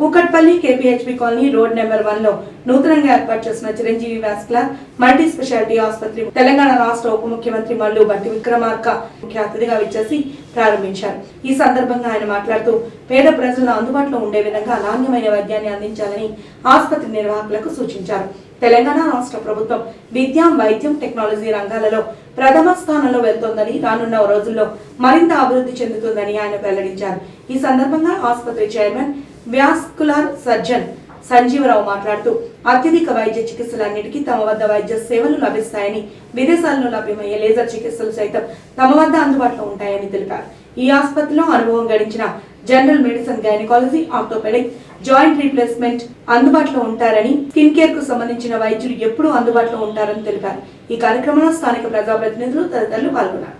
Kukatpally KPHB colony road number వన్లో నూతనంగా ఏర్పాటు చేసిన చిరంజీవి వాస్కులర్ మల్టీ స్పెషాలిటీ ఆసుపత్రి తెలంగాణ రాష్ట్ర ఉప ముఖ్యమంత్రి మల్లు బట్టి విక్రమార్క ముఖ్య అతిథిగా విచ్చేసి ప్రారంభించారు. ఈ సందర్భంగా ఆయన మాట్లాడుతూ పేద ప్రజలను అందుబాటులో ఉండే విధంగా నాణ్యమైన వైద్యాన్ని అందించాలని ఆసుపత్రి నిర్వాహకులకు సూచించారు. తెలంగాణ రాష్ట్ర ప్రభుత్వం విద్య వైద్యం టెక్నాలజీ రంగాలలో ప్రథమ స్థానంలో వెళ్తోందని రానున్న రోజుల్లో మరింత అభివృద్ధి చెందుతుందని ఆయన వెల్లడించారు. ఈ సందర్భంగా ఆసుపత్రి చైర్మన్ వ్యాస్కులర్ సర్జన్ సంజీవరావు మాట్లాడుతూ అత్యధిక వైద్య చికిత్సలన్నిటికీ తమ వద్ద వైద్య సేవలు లభిస్తాయని విదేశాల్లో లభ్యమయ్యే లేజర్ చికిత్సలు సైతం తమ వద్ద అందుబాటులో ఉంటాయని తెలిపారు. ఈ ఆసుపత్రిలో అనుభవం గడించిన general medicine gynaecology orthopedic joint replacement అందుబాటులో ఉంటారని స్కిన్ కేర్కు సంబంధించిన వైద్యులు ఎప్పుడూ అందుబాటులో ఉంటారని తెలిపారు. ఈ కార్యక్రమంలో స్థానిక ప్రజాప్రతినిధులు తదితరులు పాల్గొన్నారు.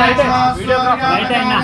లైట్ అయినా